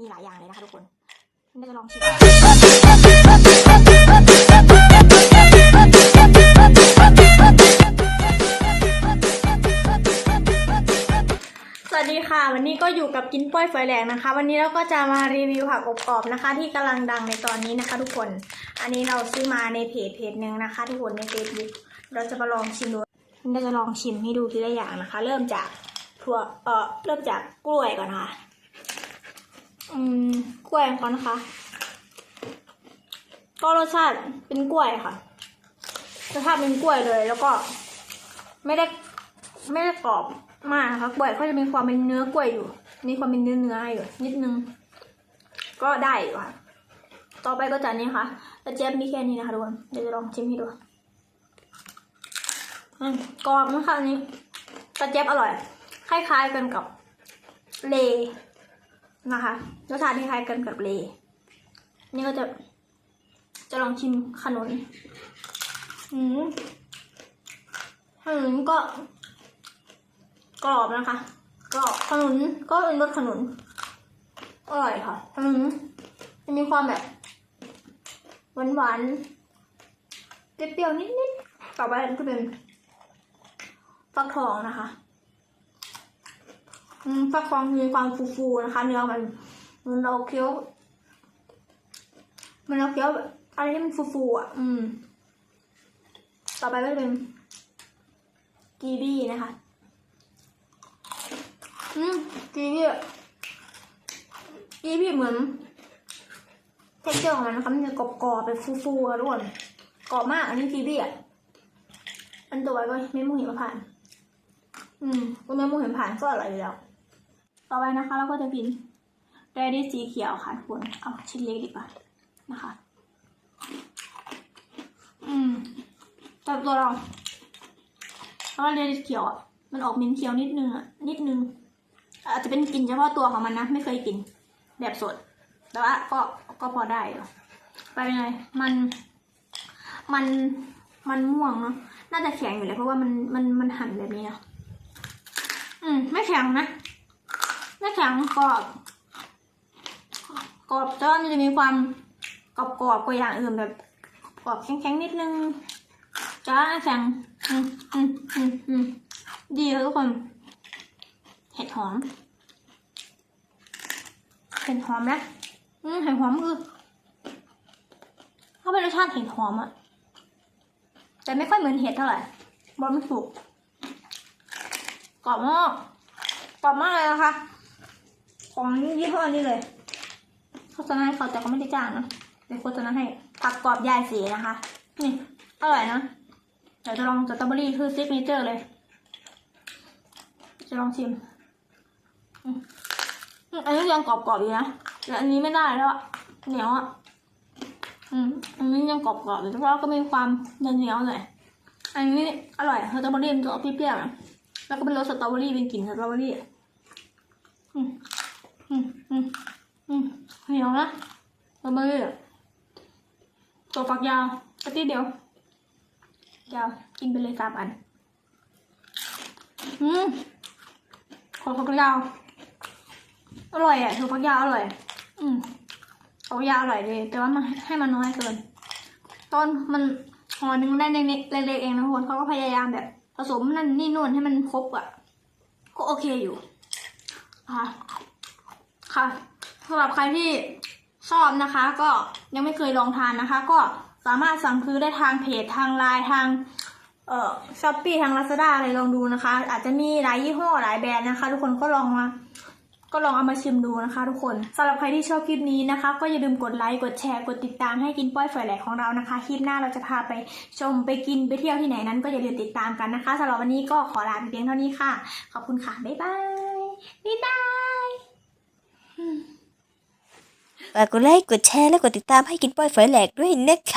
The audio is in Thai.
มีหลายอย่างเลยนะคะทุกคนเราจะลองชิมสวัสดีค่ะ วันนี้ก็อยู่กับกินป้อยไฟแหลกนะคะ วันนี้เราก็จะมารีวิวผักอบกรอบนะคะ ที่กำลังดังในตอนนี้นะคะ ทุกคน อันนี้เราซื้อมาในเพจเพจหนึ่งนะคะ ทุกคนในเฟซบุ๊กเราจะมาลองชิมดูเราจะลองชิมให้ดูทีละอย่างนะคะ เริ่มจากถั่วเอ่อเริ่มจากกล้วยก่อนนะคะ อืมกล้วยก่อนนะคะ ก็รสชาติเป็นกล้วยค่ะรสชาติเป็นกล้วยเลย แล้วก็ ไม่ได้ไม่ได้กรอบมากนะคะกล้วยก็จะมีความเป็นเนื้อกล้วยอยู่ มีความเป็นเนื้อเนื้ออยู่นิดนึง ก็ได้อยู่ค่ะ ต่อไปก็จะนี้ค่ะแต่เจี๊ยบมีแค่นี้นะคะทุกคนเดี๋ยวจะลองชิมให้ดูกรอบนะคะอันนี้แต่เจี๊ยบอร่อย คล้ายๆกันกับเล นะคะรสชาติคล้ายๆกันกับเลนี่ก็จะ จะลองชิมขนุนอืมขนุนก็ กรอบนะคะ กรอบขนุนก็เป็นรสขนุนอร่อยค่ะขนุนจะมีความแบบหวานๆเปรี้ยวๆนิดๆต่อไปก็เป็นฟักทองนะคะ ฟักทองมีความฟูๆนะคะเนื้อมันมันเราเคี้ยวมันเราเคี้ยวอะไรที่มันฟูๆอะ อืม ต่อไปก็จะเป็นกีบี้นะคะ อืมกีบี้กีบี้เหมือนเท็กเจอร์ของมันนะคะมันจะกรอบๆเป็นฟูๆอะทุกคนกรอบมาก อันนี้กีบี้อะอันตัวไว้ก็ไม่มุ่งเห็นผ่าน อืมก็ไม่มุ่งเห็นผ่านก็อร่อยอยู่แล้ว ต่อไปนะคะ เราก็จะกินแรดี้สีเขียวค่ะทุกคน เอาชิ้นเล็กดีกว่านะคะ อืมแต่ตัวเราเพราะว่าเรดี้เขียวอะ มันออกเหม็นเขียวนิดนึงอะ นิดนึง อาจจะเป็นกลิ่นเฉพาะตัวของมันนะ ไม่เคยกิน แบบสด แต่ว่าก็ ก็พอได้อยู่ไปยังไงมัน มัน มันม่วงเนาะ น่าจะแข็งอยู่เลยเพราะว่ามัน มัน มันหั่นแบบนี้นะอืม ไม่แข็งนะ ไม่แข็งกรอบ กรอบแต่ว่ามันจะมีความกรอบกรอบๆกว่าอย่างอื่นแบบกรอบแข็งๆนิดนึงจ้าแข็งอืมอืมอืมอืมดีเลยทุกคนเห็ดหอมเห็ดหอมนะอืมเห็ดหอมคือเขาเป็นรสชาติเห็ดหอมอะแต่ไม่ค่อยเหมือนเห็ดเท่าไหร่บอมันสุกกรอบมากกรอบมากเลยนะคะ ของยี่ห้อนี้เลยโฆษณาให้เขาแต่ก็ไม่ได้จ้างนะเป็นโฆษณาให้ผักกรอบยายสีนะคะ นี่อร่อยนะเดี๋ยวจะลองสตรอเบอรี่คือซิกเนเจอร์เลย จะลองชิมอันนี้ยังกรอบๆอยู่นะแต่อันนี้ไม่ได้แล้วอะเหนียวอะอืมอันนี้ยังกรอบๆอยู่แต่ว่าก็มีความเหนียวๆหน่อยอันนี้อร่อยสตรอเบอรี่มันจะเปรี้ยวๆแล้วก็เป็นรสสตรอเบอรี่เป็นกลิ่นสตรอเบอรี่อืม อืมอืมอืมเหนียวนะสตรอเบอรี่ตัวฝักยาวกระติดเดียวยาวกินไปเลยสามอัน อืมขอฝักยาว อร่อยอะถั่วฝักยาวอร่อย อืมถั่วฝักยาวอร่อยเลยแต่ว่ามันให้มันน้อยเกิน ต้นมันห่อหนึ่งได้เล็กๆเล็กๆเองนะทุกคนเขาก็พยายามแบบ ผสมนั่นนี่นู่นให้มันครบอะ ก็โอเคอยู่ค่ะ ค่ะสำหรับใครที่ชอบนะคะ ก็ยังไม่เคยลองทานนะคะ ก็สามารถสั่งซื้อได้ทางเพจทางไลน์ทางเอ่อช้อปปี้ทางลาซาด้าอะไรลองดูนะคะ อาจจะมีหลายยี่ห้อหลายแบรนด์นะคะ ทุกคนก็ลองมาก็ลองเอามาชิมดูนะคะ ทุกคนสำหรับใครที่ชอบคลิปนี้นะคะ ก็อย่าลืมกดไลค์กดแชร์กดติดตามให้กินป้อยฝอยแหลกของเรานะคะคลิปหน้าเราจะพาไปชมไปกินไปเที่ยวที่ไหนนั้น ก็อย่าลืมติดตามกันนะคะสำหรับวันนี้ก็ขอลาไปเพียงเท่านี้ค่ะ ขอบคุณค่ะบ๊ายบายบ๊ายบาย ฝากกดไลค์กดแชร์และกดติดตามให้กินป้อยฝอยแหลกด้วยนะคะ